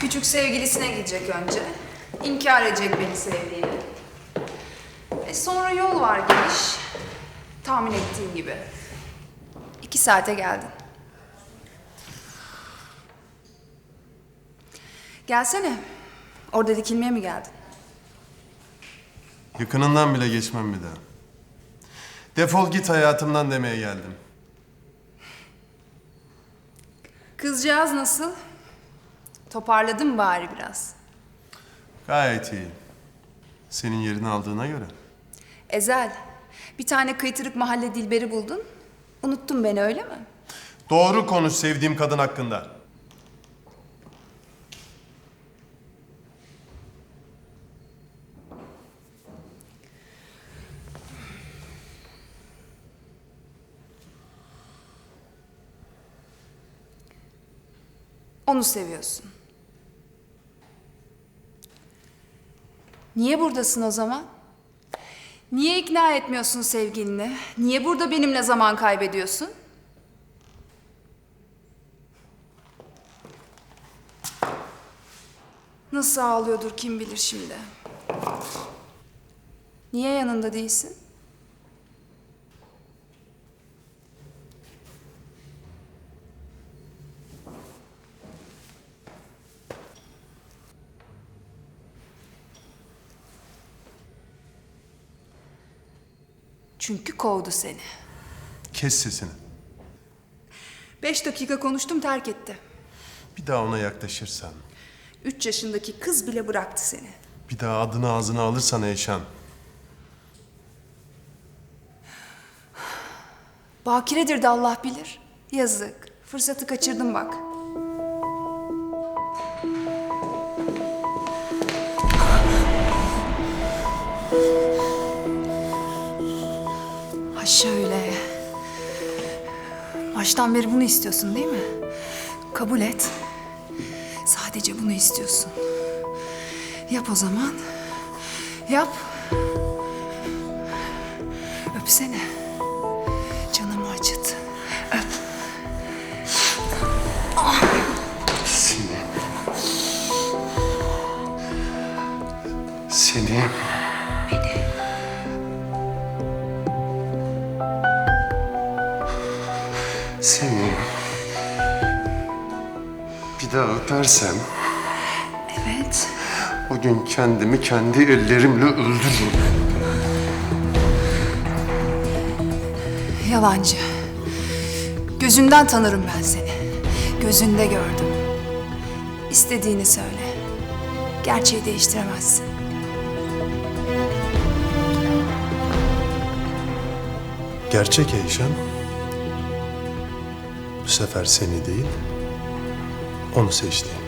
Küçük sevgilisine gidecek önce. İnkar edecek beni sevdiğini. E sonra yol var geniş. Tahmin ettiğin gibi. İki saate geldin. Gelsene. Orada dikilmeye mi geldin? Yakınından bile geçmem bir daha. Defol git hayatımdan demeye geldim. Kızcağız nasıl? Toparladın mı bari biraz? Gayet iyi. Senin yerini aldığına göre. Ezel, bir tane kıytırık mahalle dilberi buldun. Unuttun beni öyle mi? Doğru konuş sevdiğim kadın hakkında. Onu seviyorsun. Niye buradasın o zaman? Niye ikna etmiyorsun sevgilini? Niye burada benimle zaman kaybediyorsun? Nasıl ağlıyordur kim bilir şimdi. Niye yanında değilsin? Çünkü kovdu seni. Kes sesini. Beş dakika konuştum terk etti. Bir daha ona yaklaşırsan, Üç yaşındaki kız bile bıraktı seni. bir daha adını ağzına alırsan Eyşan, Bakiredir de Allah bilir. Yazık. Fırsatı kaçırdım bak. Baştan beri bunu istiyorsun değil mi? Kabul et. Sadece bunu istiyorsun. Yap o zaman. Yap. Öpsene. Canımı acıt. Öp. Seni. Seni. Seni. Bir daha öpersem Evet. o gün kendimi kendi ellerimle öldürürüm. Yalancı. Gözünden tanırım ben seni. Gözünde gördüm. İstediğini söyle. Gerçeği değiştiremezsin. Gerçek Eyşan bu sefer seni değil onu seçti.